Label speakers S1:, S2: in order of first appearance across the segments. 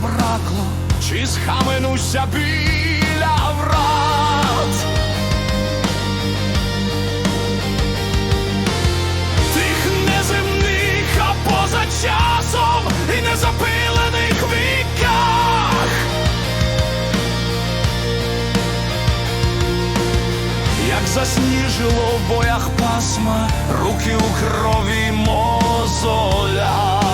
S1: забракло, чи схаменуся біля врат. Тих неземних, а поза часом і незапилених віках. Як засніжило в боях пасма, руки у крові мозолях.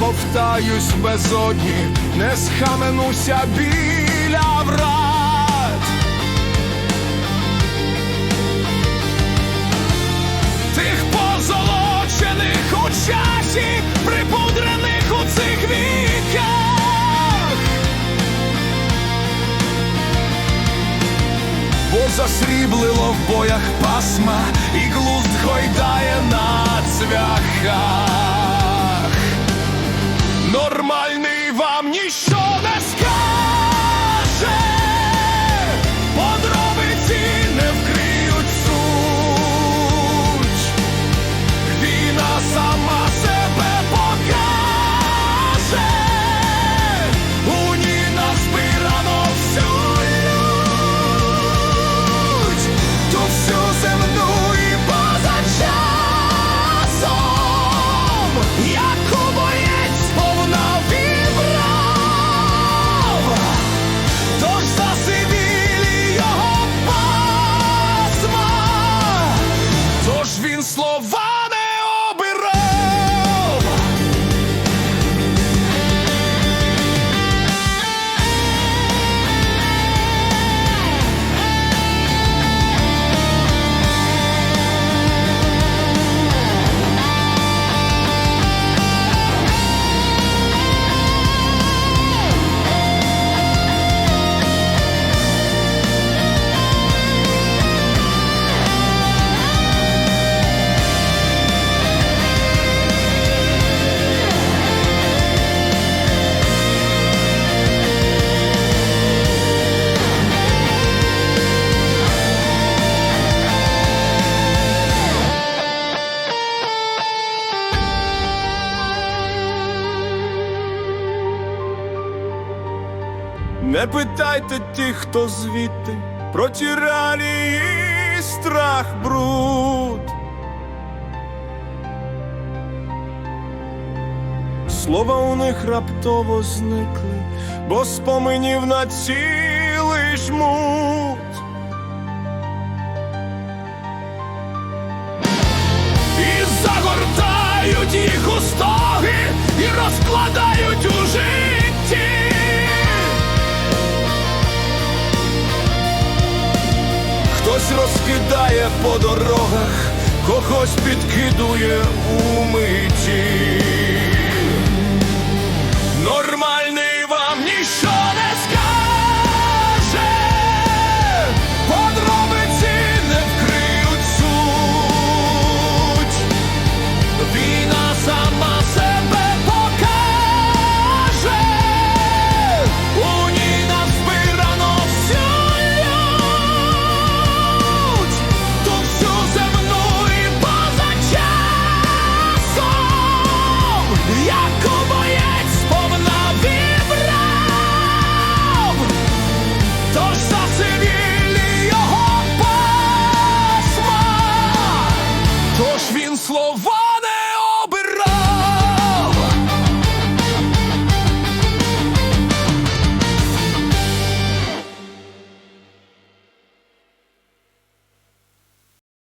S1: Бовтаюсь в безодні, не схаменуся біля врат. Тих позолочених у часі, припудрених у цих віках. Бо засріблило в боях пасма, і глузд гойдає на цвяхах. Не
S2: питайте тих, хто звідти, про ті страх бруд. Слова у них раптово зникли, бо споменів на цілий жмут.
S1: І загортають їх у стоги і розкладають у житті.
S2: Хтось розкидає по дорогах, когось підкидує у миті.